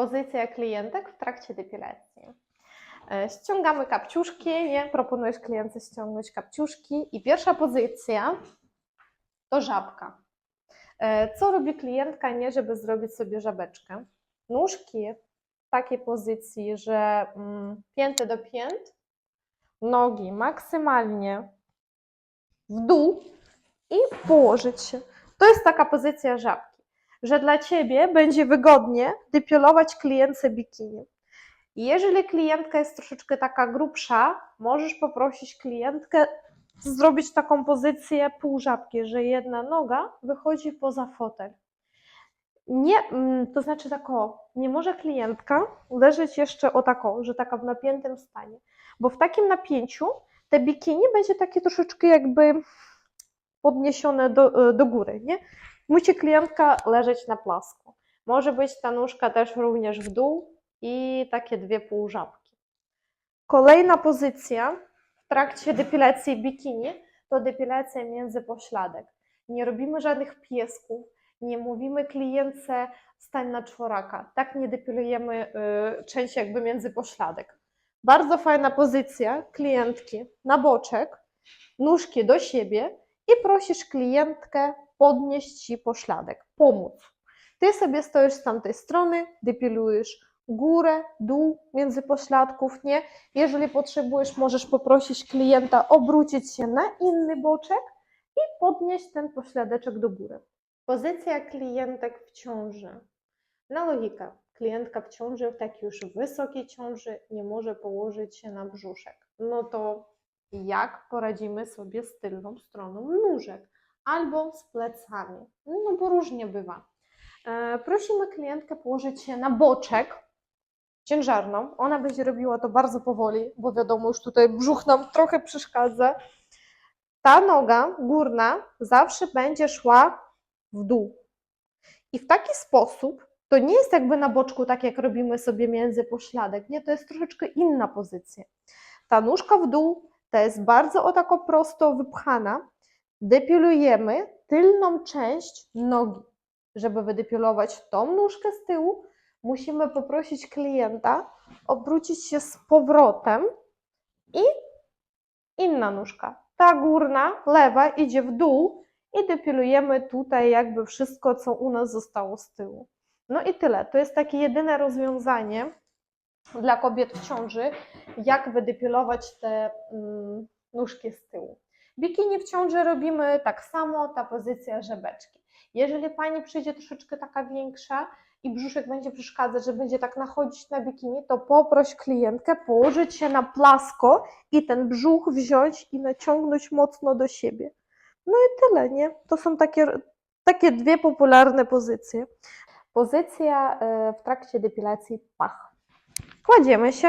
pozycja klientek w trakcie depilacji. E, Ściągamy kapciuszki, nie? Proponujesz klientce ściągnąć kapciuszki i pierwsza pozycja to żabka. E, Co robi klientka, nie, żeby zrobić sobie żabeczkę? Nóżki w takiej pozycji, że mm, pięty do pięt, nogi maksymalnie w dół i położyć się. To jest taka pozycja żabki, że dla Ciebie będzie wygodnie depilować klientce bikini. Jeżeli klientka jest troszeczkę taka grubsza, możesz poprosić klientkę zrobić taką pozycję półżabki, że jedna noga wychodzi poza fotel. Nie, mm, to znaczy tak o, nie może klientka leżeć jeszcze o tako, że taka w napiętym stanie, bo w takim napięciu te bikini będzie takie troszeczkę jakby podniesione do, do góry, nie? Musi klientka leżeć na plasku. Może być ta nóżka też również w dół i takie dwie półżabki. Kolejna pozycja w trakcie depilacji bikini to depilacja międzypośladek. Nie robimy żadnych piesków, nie mówimy klientce stań na czworaka. Tak nie depilujemy y, części jakby międzypośladek. Bardzo fajna pozycja klientki na boczek, nóżki do siebie i prosisz klientkę podnieść ci pośladek, pomóc. Ty sobie stoisz z tamtej strony, depilujesz górę, dół między pośladków, nie? Jeżeli potrzebujesz, możesz poprosić klienta obrócić się na inny boczek i podnieść ten pośladeczek do góry. Pozycja klientek w ciąży. Na logikę. Klientka w ciąży, w takiej już wysokiej ciąży, nie może położyć się na brzuszek. No to jak poradzimy sobie z tylną stroną nóżek albo z plecami? No bo różnie bywa. E, Prosimy klientkę położyć się na boczek, ciężarną. Ona będzie robiła to bardzo powoli, bo wiadomo, już tutaj brzuch nam trochę przeszkadza. Ta noga górna zawsze będzie szła w dół. I w taki sposób to nie jest jakby na boczku, tak jak robimy sobie między pośladek. Nie, to jest troszeczkę inna pozycja. Ta nóżka w dół to jest bardzo o tako prosto wypchana. Depilujemy tylną część nogi. Żeby wydepilować tą nóżkę z tyłu, musimy poprosić klienta obrócić się z powrotem i inna nóżka. Ta górna, lewa idzie w dół i depilujemy tutaj jakby wszystko, co u nas zostało z tyłu. No i tyle. To jest takie jedyne rozwiązanie dla kobiet w ciąży, jak wydepilować te mm, nóżki z tyłu. Bikini w ciąży robimy tak samo, ta pozycja żebeczki. Jeżeli pani przyjdzie troszeczkę taka większa i brzuszek będzie przeszkadzać, że będzie tak nachodzić na bikini, to poproś klientkę położyć się na plasko i ten brzuch wziąć i naciągnąć mocno do siebie. No i tyle, nie? To są takie, takie dwie popularne pozycje. Pozycja e, w trakcie depilacji pach. Kładziemy się,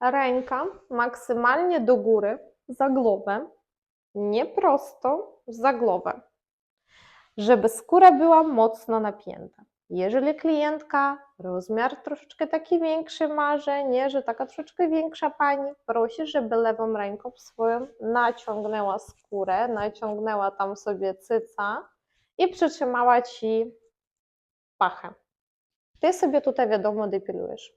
ręka maksymalnie do góry, za głowę, nie prosto, za głowę, żeby skóra była mocno napięta. Jeżeli klientka rozmiar troszeczkę taki większy marzy, nie, że taka troszeczkę większa pani, prosi, żeby lewą ręką swoją naciągnęła skórę, naciągnęła tam sobie cyca i przytrzymała ci pachę. Ty sobie tutaj wiadomo depilujesz.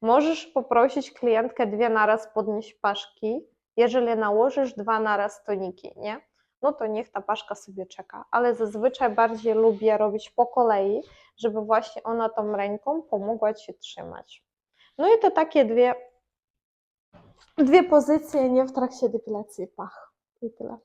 Możesz poprosić klientkę dwie naraz podnieść paszki, jeżeli nałożysz dwa naraz toniki, nie? No to niech ta paszka sobie czeka, ale zazwyczaj bardziej lubię robić po kolei, żeby właśnie ona tą ręką pomogła Ci trzymać. No i to takie dwie, dwie pozycje, nie w trakcie depilacji pach. I tyle.